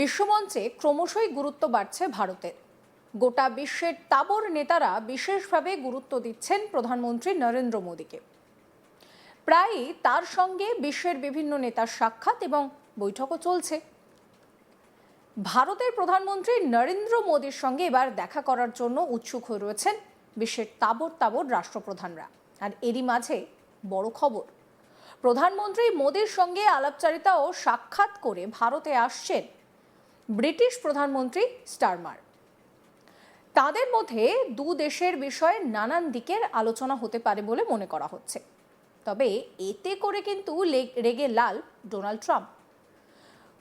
বিশ্বমঞ্চে ক্রমশই গুরুত্ব বাড়ছে ভারতের। গোটা বিশ্বের তাবর নেতারা বিশেষভাবে গুরুত্ব দিচ্ছেন প্রধানমন্ত্রী নরেন্দ্র মোদীকে। প্রায়ই তার সঙ্গে বিশ্বের বিভিন্ন নেতার সাক্ষাৎ এবং বৈঠকও চলছে। ভারতের প্রধানমন্ত্রী নরেন্দ্র মোদীর সঙ্গে এবার দেখা করার জন্য উৎসুক হয়ে রয়েছেন বিশ্বের তাবর তাবর রাষ্ট্রপ্রধানরা। আর এরই মাঝে বড় খবর, প্রধানমন্ত্রী মোদীর সঙ্গে আলাপচারিতা ও সাক্ষাৎ করে ভারতে আসছেন ব্রিটিশ প্রধানমন্ত্রী স্টারমার। তাদের মধ্যে দু দেশের বিষয়ে নানান দিকের আলোচনা হতে পারে বলে মনে করা হচ্ছে। তবে এতে করে কিন্তু রেগে লাল ডোনাল্ড ট্রাম্প।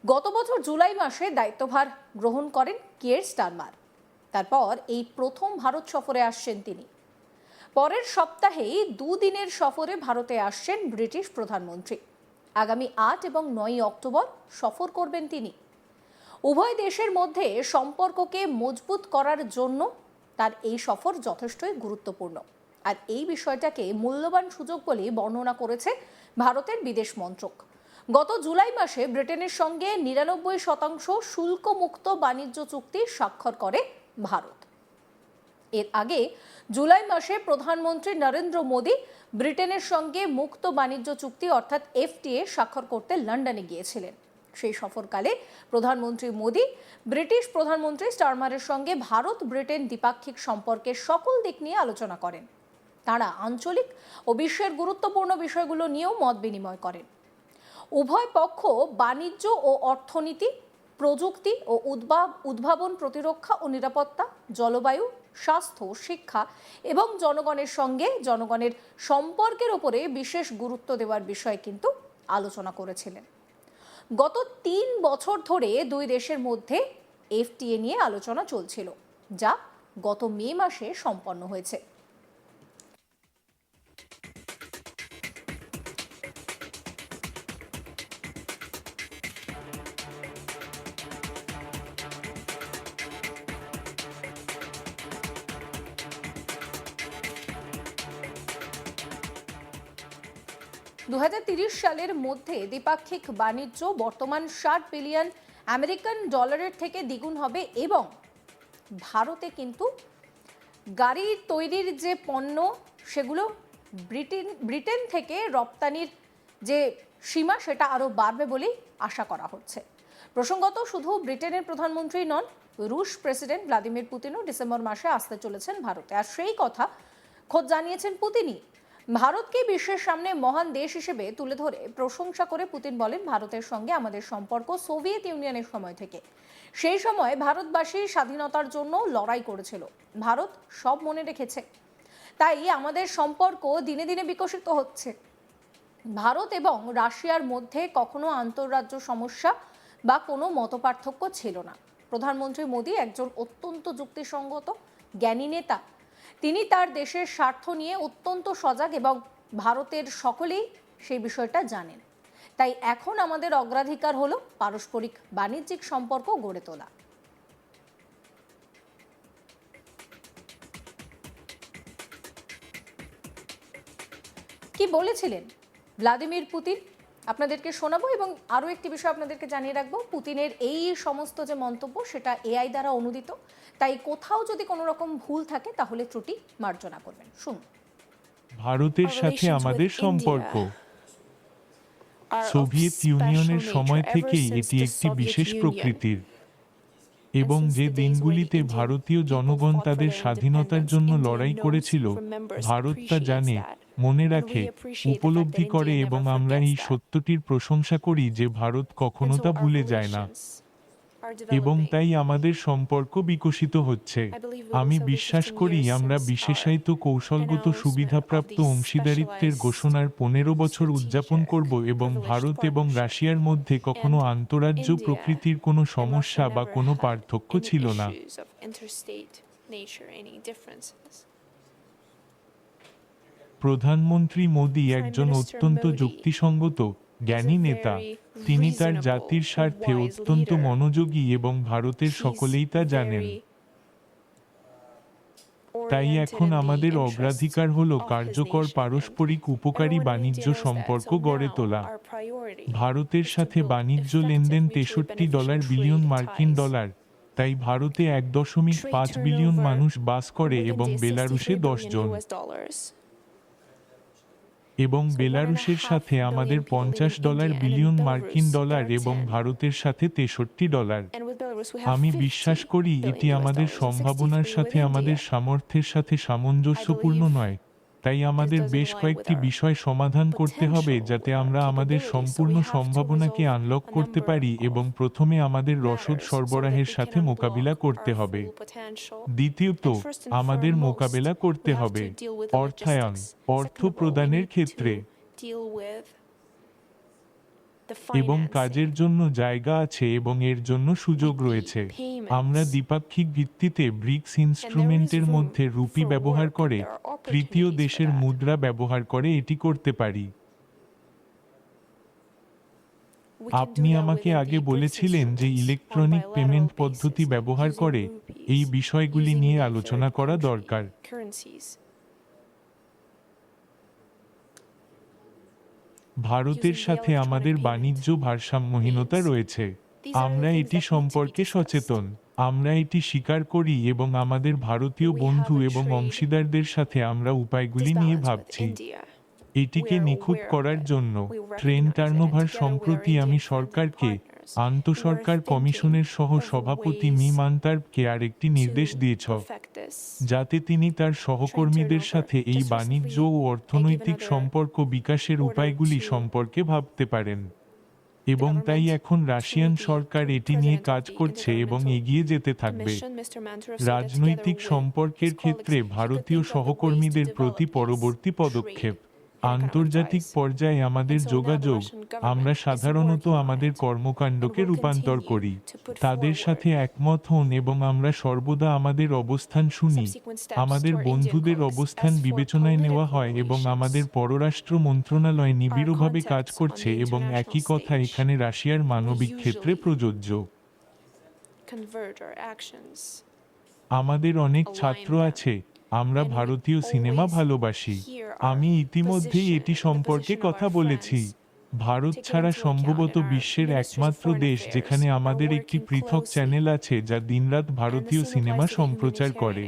গত বছর জুলাই মাসে দায়িত্বভার গ্রহণ করেন কিয়ের স্টারমার। তারপর এই প্রথম ভারত সফরে আসছেন তিনি। পরের সপ্তাহেই দুদিনের সফরে ভারতে আসছেন ব্রিটিশ প্রধানমন্ত্রী। আগামী আট এবং নয় অক্টোবর সফর করবেন তিনি। উভয় দেশের মধ্যে সম্পর্ককে মজবুত করার জন্য তার এই সফর যথেষ্টই গুরুত্বপূর্ণ। আর এই বিষয়টাকে মূল্যবান সুযোগ বলে বর্ণনা করেছে ভারতের বিদেশ মন্ত্রক। গত জুলাই মাসে ব্রিটেনের সঙ্গে নিরানব্বই শতাংশ শুল্কমুক্ত বাণিজ্য চুক্তি স্বাক্ষর করে ভারত। এর আগে জুলাই মাসে প্রধানমন্ত্রী নরেন্দ্র মোদী ব্রিটেনের সঙ্গে মুক্ত বাণিজ্য চুক্তি অর্থাৎ এফটিএ স্বাক্ষর করতে লন্ডনে গিয়েছিলেন। সেই সফরকালে প্রধানমন্ত্রী মোদী, ব্রিটিশ প্রধানমন্ত্রী স্টারমারের সঙ্গে ভারত ব্রিটেন দ্বিপাক্ষিক সম্পর্কের সকল দিক নিয়ে আলোচনা করেন। তারা আঞ্চলিক ও বিশ্বের গুরুত্বপূর্ণ বিষয়গুলো নিয়েও মত বিনিময় করেন। উভয় পক্ষ বাণিজ্য ও অর্থনীতি, প্রযুক্তি ও উদ্ভাব উদ্ভাবন প্রতিরক্ষা ও নিরাপত্তা, জলবায়ু, স্বাস্থ্য, শিক্ষা এবং জনগণের সঙ্গে জনগণের সম্পর্কের উপরে বিশেষ গুরুত্ব দেওয়ার বিষয়ে কিন্তু আলোচনা করেছিলেন। গত তিন বছর ধরে দুই দেশের মধ্যে এফটিএ নিয়ে আলোচনা চলছিল, যা গত মে মাসে সম্পন্ন হয়েছে। দু সালের মধ্যে দ্বিপাক্ষিক বাণিজ্য বর্তমান ষাট বিলিয়ন আমেরিকান ডলারের থেকে দ্বিগুণ হবে এবং ভারতে কিন্তু গাড়ি তৈরির যে পণ্য, সেগুলো ব্রিটেন ব্রিটেন থেকে রপ্তানির যে সীমা, সেটা আরও বাড়বে বলেই আশা করা হচ্ছে। প্রসঙ্গত, শুধু ব্রিটেনের প্রধানমন্ত্রী নন, রুশ প্রেসিডেন্ট ভ্লাদিমির পুতিনও ডিসেম্বর মাসে আসতে চলেছেন ভারতে। আর সেই কথা খোদ জানিয়েছেন পুতিনই। ভারতকে বিশ্বের সামনে মহান দেশ হিসেবে তুলে ধরে প্রশংসা করে পুতিন বলেন ভারতের সঙ্গে আমাদের সম্পর্ক সোভিয়েত ইউনিয়নের সময় থেকে। সেই সময় ভারতবাসী স্বাধীনতার জন্য লড়াই করেছিল। ভারত সব মনে রেখেছে। তাই আমাদের সম্পর্ক দিনে দিনে বিকশিত হচ্ছে। ভারত এবং রাশিয়ার মধ্যে কখনো আন্তঃরাজ্য সমস্যা বা কোনো মতপার্থক্য ছিল না। প্রধানমন্ত্রী মোদী একজন অত্যন্ত যুক্তিসঙ্গত, জ্ঞানী নেতা। তিনি তার দেশের স্বার্থ নিয়ে অত্যন্ত সজাগ এবং ভারতের সকলেই সেই বিষয়টা জানেন। তাই এখন আমাদের অগ্রাধিকার হলো পারস্পরিক বাণিজ্যিক সম্পর্ক গড়ে তোলা। কি বলেছিলেন? ভ্লাদিমির পুতিন আপনাদেরকে শোনাবো এবং আরও একটি বিষয় আপনাদেরকে জানিয়ে রাখব। পুতিনের এই সমস্ত যে মন্তব্য সেটা এআই দ্বারা অনুদিত। তাই কোথাও যদি কোনো রকম ভুল থাকে তাহলে ত্রুটি মার্জনা করবেন। শুনুন। ভারতের সাথে আমাদের সম্পর্ক। সোভিয়েত ইউনিয়নের সময় থেকেই এটি একটি বিশেষ প্রকৃতির। এবং যে দিনগুলিতে ভারতীয় জনগণ তাদের স্বাধীনতার জন্য লড়াই করেছিল ভারত তা জানে. মনে রাখে উপলব্ধি করে এবং আমরা এই সত্যটির প্রশংসা করি যে ভারত কখনো তা ভুলে যায় না। এবং তাই আমাদের সম্পর্ক বিকশিত হচ্ছে। আমি বিশ্বাস করি আমরা বিশেষায়িত কৌশলগত সুবিধাপ্রাপ্ত অংশীদারিত্বের ঘোষণার পনেরো বছর উদযাপন করব এবং ভারত এবং রাশিয়ার মধ্যে কখনো আন্তরাজ্য প্রকৃতির কোনো সমস্যা বা কোনো পার্থক্য ছিল না। প্রধানমন্ত্রী মোদী একজন অত্যন্ত যুক্তিসঙ্গত জ্ঞানী নেতা। তিনি তার জাতির স্বার্থে অত্যন্ত মনোযোগী এবং ভারতের সকলেই তা জানেন। তাই এখন আমাদের অগ্রাধিকার হল কার্যকর পারস্পরিক উপকারী বাণিজ্য সম্পর্ক গড়ে তোলা। ভারতের সাথে বাণিজ্য লেনদেন তেষট্টি ডলার বিলিয়ন মার্কিন ডলার। তাই ভারতে এক দশমিক পাঁচ বিলিয়ন মানুষ বাস করে এবং বেলারুসে দশ জন। এবং বেলারুশের সাথে আমাদের পঞ্চাশ ডলার, বিলিয়ন মার্কিন ডলার এবং ভারতের সাথে তেষট্টি ডলার। আমি বিশ্বাস করি এটি আমাদের সম্ভাবনার সাথে, আমাদের সামর্থ্যের সাথে সামঞ্জস্যপূর্ণ নয়। তাই আমাদের বেশ কয়েকটি বিষয় সমাধান করতে হবে যাতে আমরা আমাদের সম্পূর্ণ সম্ভাবনাকে আনলক করতে পারি এবং প্রথমে আমাদের রসদ সরবরাহের সাথে মোকাবিলা করতে হবে। দ্বিতীয়ত আমাদের মোকাবেলা করতে হবে। অর্থায়ন অর্থ প্রদানের ক্ষেত্রে। এবং কাজের জন্য জায়গা আছে এবং এর জন্য সুযোগ রয়েছে। আমরা দ্বিপাক্ষিক ভিত্তিতে ব্রিক্স ইনস্ট্রুমেন্টের মধ্যে রুপি ব্যবহার করে তৃতীয় দেশের মুদ্রা ব্যবহার করে এটি করতে পারি। আপনি আমাকে আগে বলেছিলেন যে ইলেকট্রনিক পেমেন্ট পদ্ধতি ব্যবহার করে এই বিষয়গুলি নিয়ে আলোচনা করা দরকার। ভারতের সাথে আমাদের বাণিজ্য ভারসাম্যহীনতা রয়েছে। আমরা এটি সম্পর্কে সচেতন। আমরা এটি স্বীকার করি এবং আমাদের ভারতীয় বন্ধু এবং অংশীদারদের সাথে আমরা উপায়গুলি নিয়ে ভাবছি। এটিকে নিখুঁত করার জন্য ট্রেন টার্নোভার সম্প্রতি আমি সরকারকে আন্তঃসরকার কমিশনের সহ সভাপতি ways মি মান্তারকে আরেকটি নির্দেশ দিয়েছ. যাতে তিনি তার সহকর্মীদের. সাথে এই বাণিজ্য ও অর্থনৈতিক সম্পর্ক বিকাশের উপায়গুলি সম্পর্কে ভাবতে পারেন এবং তাই এখন রাশিয়ান সরকার এটি নিয়ে কাজ করছে এবং এগিয়ে যেতে থাকবে রাজনৈতিক সম্পর্কের ক্ষেত্রে ভারতীয় সহকর্মীদের প্রতি পরবর্তী পদক্ষেপ আন্তর্জাতিক পর্যায়ে আমাদের যোগাযোগ আমরা সাধারণত আমাদের কর্মকাণ্ডকে রূপান্তর করি। তাদের সাথে একমত হন এবং আমরা সর্বদা আমাদের অবস্থান শুনি। আমাদের বন্ধুদের অবস্থান বিবেচনায় নেওয়া হয় এবং আমাদের পররাষ্ট্র মন্ত্রণালয় নিবিড়ভাবে কাজ করছে এবং একই কথা এখানে রাশিয়ার মানবিক ক্ষেত্রে প্রযোজ্য। আমাদের অনেক ছাত্র আছে। আমরা ভারতীয় সিনেমা ভালোবাসি। আমি ইতিমধ্যেই এটি সম্পর্কে কথা বলেছি। ভারত ছাড়া সম্ভবত বিশ্বের একমাত্র দেশ যেখানে আমাদের একটি পৃথক চ্যানেল আছে যা দিনরাত ভারতীয় সিনেমা সম্প্রচার করে।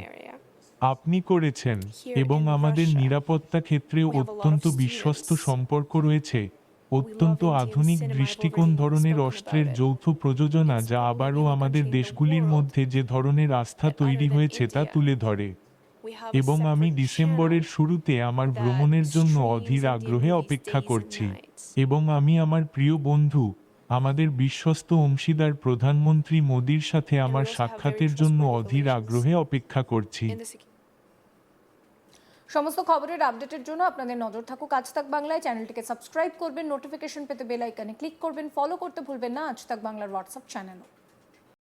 আপনি করেছেন এবং আমাদের নিরাপত্তা ক্ষেত্রে অত্যন্ত বিশ্বস্ত সম্পর্ক রয়েছে। অত্যন্ত আধুনিক দৃষ্টিকোণ ধরনের অস্ত্রের যৌথ প্রযোজনা যা আবারও আমাদের দেশগুলির মধ্যে যে ধরনের আস্থা তৈরি হয়েছে তা তুলে ধরে। এবং আমি ডিসেম্বরের শুরুতে আমার ভ্রমণের জন্য অধীর আগ্রহে অপেক্ষা করছি। এবং আমি আমার প্রিয় বন্ধু আমাদের বিশ্বস্ত অংশীদার প্রধানমন্ত্রী মোদির সাথে আমার সাক্ষাতের জন্য অধীর আগ্রহে অপেক্ষা করছি। সমস্ত খবরের আপডেটের জন্য আপনাদের নজর থাকুক আজ তাক বাংলায়। চ্যানেলটিকে সাবস্ক্রাইব করবেন নোটিফিকেশন পেতে বেল আইকনে ক্লিক করবেন ফলো করতে ভুলবেন না। আজ তাক বাংলার হোয়াটসঅ্যাপ চ্যানেলও।